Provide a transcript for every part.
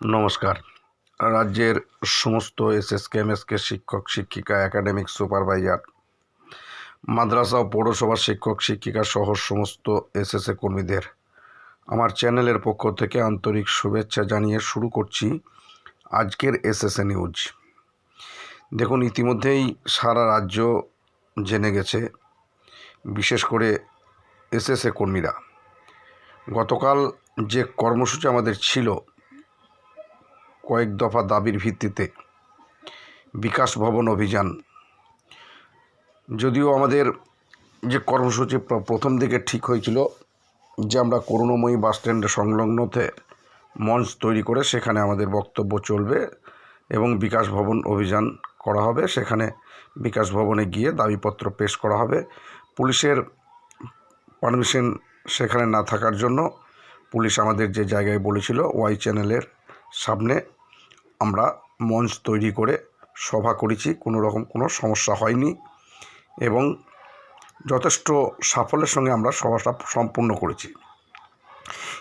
নমস্কার। রাজ্যের সমস্ত এসএসকে, এমএসকে শিক্ষক, শিক্ষিকা, একাডেমিক সুপারভাইজার, মাদ্রাসা ও পৌরসভার শিক্ষক, শিক্ষিকা সহ সমস্ত এসএসএ কর্মীদের আমার চ্যানেলের পক্ষ থেকে আন্তরিক শুভেচ্ছা জানিয়ে শুরু করছি আজকের এসএসএ নিউজ। দেখুন, ইতিমধ্যেই সারা রাজ্য জেনে গেছে, বিশেষ করে এসএসএ কর্মীরা। গতকাল যে কর্মসূচি আমাদের ছিল কয়েক দফা দাবির ভিত্তিতে বিকাশ ভবন অভিযান। যদিও আমাদের যে কর্মসূচি প্রথম দিকে ঠিক হয়েছিল যে আমরা করুণাময়ী বাস স্ট্যান্ড সংলগ্নতে মঞ্চ তৈরি করে সেখানে আমাদের বক্তব্য চলবে এবং বিকাশ ভবন অভিযান করা হবে। সেখানে বিকাশ ভবনে গিয়ে দাবিপত্র পেশ করা হবে। পুলিশের পারমিশন সেখানে না থাকার জন্য পুলিশ আমাদের যে জায়গায় বলেছিল ওয়াই চ্যানেলের সামনে আমরা মঞ্চ তৈরি করে সভা করেছি, কোনো রকম কোনো সমস্যা হয়নি এবং যথেষ্ট সাফল্যের সঙ্গে আমরা সভাটা সম্পূর্ণ করেছি।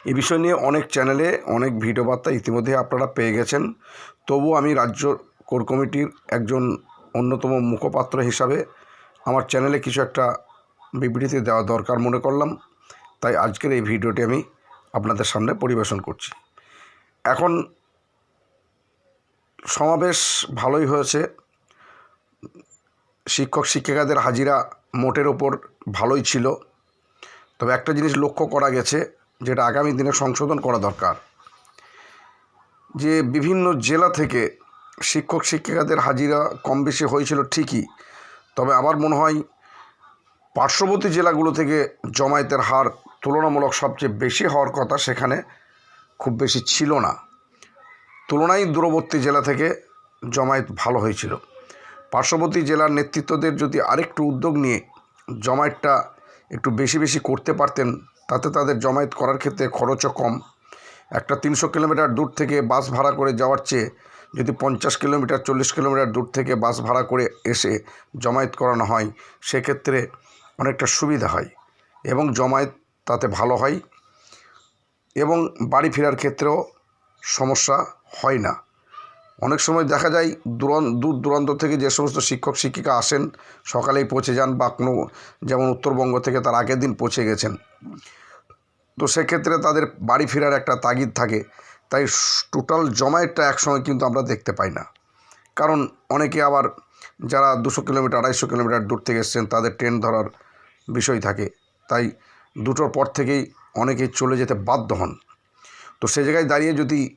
এ বিষয় নিয়ে অনেক চ্যানেলে অনেক ভিডিও বার্তা ইতিমধ্যে আপনারা পেয়ে গেছেন। তবু আমি রাজ্য কোর কমিটির একজন অন্যতম মুখপাত্র হিসাবে আমার চ্যানেলে কিছু একটা বিবৃতি দেওয়া দরকার মনে করলাম। তাই আজকের এই ভিডিওটি আমি আপনাদের সামনে পরিবেশন করছি। এখন সমাবেশ ভালোই হয়েছে। শিক্ষক, শিক্ষিকাদের হাজিরা মোটের ওপর ভালোই ছিল। তবে একটা জিনিস লক্ষ্য করা গেছে, যেটা আগামী দিনে সংশোধন করা দরকার। যে বিভিন্ন জেলা থেকে শিক্ষক, শিক্ষিকাদের হাজিরা কম বেশি হয়েছিল ঠিকই, তবে আমার মনে হয় পার্শ্ববর্তী জেলাগুলো থেকে জমায়েতের হার তুলনামূলক সবচেয়ে বেশি হওয়ার কথা সেখানে খুব বেশি ছিল না। তুলনায় দূরবর্তী জেলা থেকে জমায়েত ভালো হয়েছিল। পার্শ্ববর্তী জেলার নেতৃত্বদের যদি আরেকটু উদ্যোগ নিয়ে জমায়েতটা একটু বেশি বেশি করতে পারতেন, তাতে তাদের জমায়েত করার ক্ষেত্রে খরচও কম। একটা তিনশো কিলোমিটার দূর থেকে বাস ভাড়া করে যাওয়ার চেয়ে যদি পঞ্চাশ কিলোমিটার, চল্লিশ কিলোমিটার দূর থেকে বাস ভাড়া করে এসে জমায়েত করানো হয়, সেক্ষেত্রে অনেকটা সুবিধা হয় এবং জমায়েত তাতে ভালো হয় এবং বাড়ি ফেরার ক্ষেত্রেও সমস্যা হয় না। অনেক সময় দেখা যায় দূরান, দূর দূরান্ত থেকে যে সমস্ত শিক্ষক শিক্ষিকা আসেন, সকালেই পৌঁছে যান বা কোনো, যেমন উত্তরবঙ্গ থেকে তার আগের দিন পৌঁছে গেছেন। তো সেক্ষেত্রে তাদের বাড়ি ফেরার একটা তাগিদ থাকে। তাই টোটাল জমায়েতটা একসঙ্গে কিন্তু আমরা দেখতে পাই না। কারণ অনেকে আবার যারা দুশো কিলোমিটার, আড়াইশো কিলোমিটার দূর থেকে এসছেন, তাদের ট্রেন ধরার বিষয় থাকে। তাই দুটোর পর থেকেই অনেকে চলে যেতে বাধ্য হন। তো সে জায়গায় দাঁড়িয়ে যদি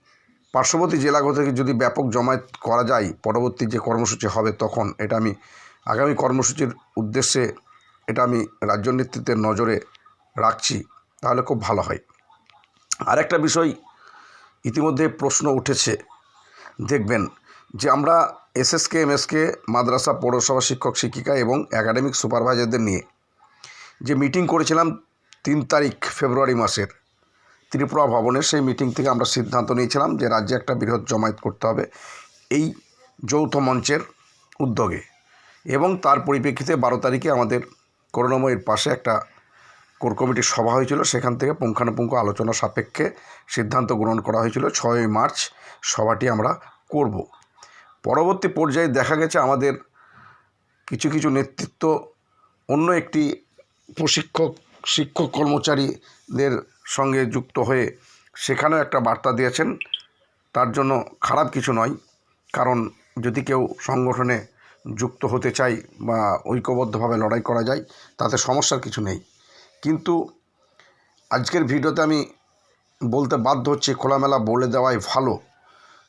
পার্শ্ববর্তী জেলাগুলো থেকে যদি ব্যাপক জমায়েত করা যায়, পরবর্তী যে কর্মসূচি হবে তখন এটা আমি আগামী কর্মসূচির উদ্দেশ্যে এটা আমি রাজ্য নেতৃত্বের নজরে রাখছি, তাহলে খুব ভালো হয়। আরেকটা বিষয় ইতিমধ্যে প্রশ্ন উঠেছে, দেখবেন যে আমরা এসএসকে, এমএসকে, মাদ্রাসা, পৌরসভা, শিক্ষক, শিক্ষিকা এবং একাডেমিক সুপারভাইজারদের নিয়ে যে মিটিং করেছিলাম তিন তারিখ, ফেব্রুয়ারি মাসের ত্রিপুরা ভবনে সেই মিটিং থেকে আমরা সিদ্ধান্ত নিয়েছিলাম যে রাজ্যে একটা বৃহৎ জমায়েত করতে হবে এই যৌথ মঞ্চের উদ্যোগে। এবং তার পরিপ্রেক্ষিতে বারো তারিখে আমাদের করুণাময়ীর পাশে একটা কোর কমিটির সভা হয়েছিল। সেখান থেকে পুঙ্খানুপুঙ্খ আলোচনা সাপেক্ষে সিদ্ধান্ত গ্রহণ করা হয়েছিল। ছয়ই মার্চ সভাটি আমরা করব। পরবর্তী পর্যায়ে দেখা গেছে আমাদের কিছু কিছু নেতৃত্ব অন্য একটি প্রশিক্ষক, শিক্ষক কর্মচারীদের সঙ্গে যুক্ত হয়ে সেখানেও একটা বার্তা দিয়েছেন। তার জন্য খারাপ কিছু নয়, কারণ যদি কেউ সংগঠনে যুক্ত হতে চায় বা ঐক্যবদ্ধভাবে লড়াই করা যায়, তাতে সমস্যার কিছু নেই। কিন্তু আজকের ভিডিওতে আমি বলতে বাধ্য হচ্ছে, খোলামেলা বলে দেওয়াই ভালো।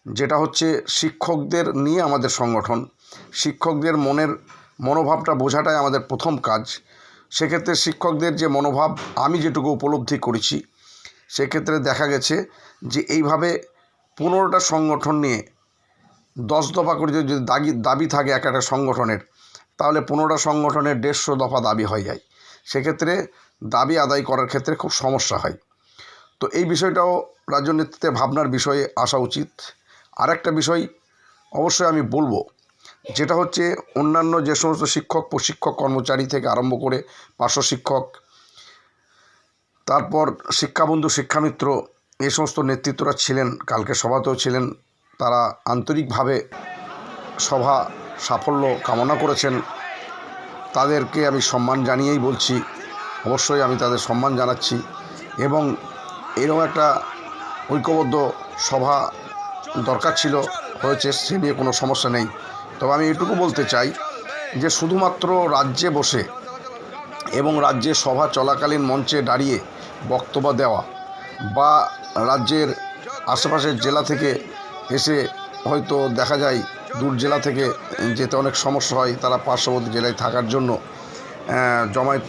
যেটা হচ্ছে, শিক্ষকদের নিয়ে আমাদের সংগঠন, শিক্ষকদের মনের মনোভাবটা বোঝাটাই আমাদের প্রথম কাজ। সেক্ষেত্রে শিক্ষকদের যে মনোভাব, আমি যেটুকু উপলব্ধি করেছি, সেক্ষেত্রে দেখা গেছে যে এইভাবে পনেরোটা সংগঠন নিয়ে দশ দফা করে যদি দাবি দাবি থাকে এক একটা সংগঠনের, তাহলে পনেরোটা সংগঠনের দেড়শো দফা দাবি হয়ে যায়। সেক্ষেত্রে দাবি আদায় করার ক্ষেত্রে খুব সমস্যা হয়। তো এই বিষয়টাও রাজ্য নেতৃত্বে ভাবনার বিষয়ে আসা উচিত। আরেকটা বিষয় অবশ্যই আমি বলব যেটা হচ্ছে অন্যান্য যে সমস্ত শিক্ষক, প্রশিক্ষক, কর্মচারী থেকে আরম্ভ করে পার্শ্ব শিক্ষক, তারপর শিক্ষাবন্ধু, শিক্ষামিত্র এই সমস্ত নেতৃত্বরা ছিলেন, কালকে সভাতেও ছিলেন। তারা আন্তরিকভাবে সভা সাফল্য কামনা করেছেন। তাদেরকে আমি সম্মান জানিয়েই বলছি, অবশ্যই আমি তাদের সম্মান জানাচ্ছি এবং এরকম একটা ঐক্যবদ্ধ সভা দরকার ছিল, হয়েছে, সে নিয়ে কোনো সমস্যা নেই। তবে আমি এটুকু বলতে চাই যে শুধুমাত্র রাজ্যে বসে এবং রাজ্যে সভা চলাকালীন মঞ্চে দাঁড়িয়ে বক্তব্য দেওয়া বা রাজ্যের আশেপাশের জেলা থেকে এসে হয়তো দেখা যায় দূর জেলা থেকে যেতে অনেক সমস্যা হয়, তারা পার্শ্ববর্তী জেলায় থাকার জন্য জমায়েত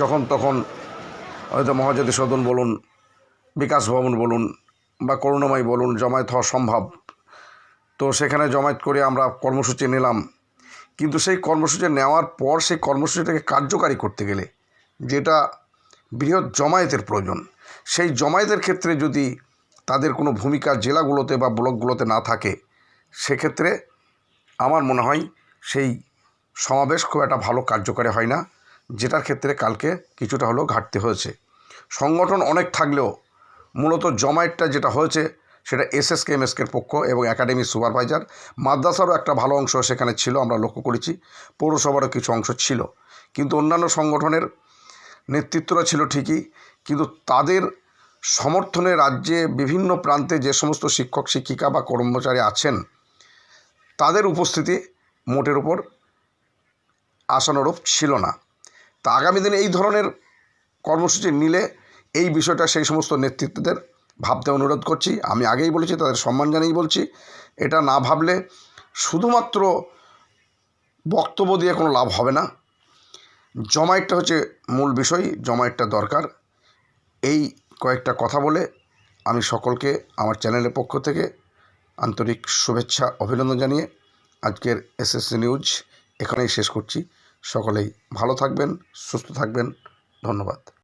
যখন তখন হয়তো মহাজ্যোতি সদন বলুন, বিকাশ ভবন বলুন বা করুণাময় বলুন, জমায়েত হওয়া সম্ভব। তো সেখানে জমায়েত করে আমরা কর্মসূচি নিলাম। কিন্তু সেই কর্মসূচি নেওয়ার পর সেই কর্মসূচিটাকে কার্যকারী করতে গেলে যেটা বৃহৎ জমায়েতের প্রয়োজন, সেই জমায়েতের ক্ষেত্রে যদি তাদের কোনো ভূমিকা জেলাগুলোতে বা ব্লকগুলোতে না থাকে, সেক্ষেত্রে আমার মনে হয় সেই সমাবেশ খুব একটা ভালো কার্যকারী হয় না, যেটার ক্ষেত্রে কালকে কিছুটা হলেও ঘাটতি হয়েছে। সংগঠন অনেক থাকলেও মূলত জমায়েতটা যেটা হয়েছে সেটা এস এস এসএসকে এমএসকের পক্ষ এবং একাডেমির সুপারভাইজার মাদ্রাসারও একটা ভালো অংশ সেখানে ছিল, আমরা লক্ষ্য করেছি। পৌরসভারও কিছু অংশ ছিল। কিন্তু অন্যান্য সংগঠনের নেতৃত্বরা ছিল ঠিকই, কিন্তু তাদের সমর্থনে রাজ্যে বিভিন্ন প্রান্তে যে সমস্ত শিক্ষক, শিক্ষিকা বা কর্মচারী আছেন, তাদের উপস্থিতি মোটের উপর আশানুরূপ ছিল না। তা আগামী দিনে এই ধরনের কর্মসূচি নিলে এই বিষয়টা সেই সমস্ত নেতৃত্বদের ভাবতে অনুরোধ করছি। আমি আগেই বলেছি, তাদের সম্মান জানিয়েই বলছি। এটা না ভাবলে শুধুমাত্র বক্তব্য দিয়ে কোনো লাভ হবে না। জমায়েতটা হচ্ছে মূল বিষয়, জমায়েতটা দরকার। এই কয়েকটা কথা বলে আমি সকলকে আমার চ্যানেলের পক্ষ থেকে আন্তরিক শুভেচ্ছা, অভিনন্দন জানিয়ে আজকের এসএসসি নিউজ এখানেই শেষ করছি। সকলেই ভালো থাকবেন, সুস্থ থাকবেন। ধন্যবাদ।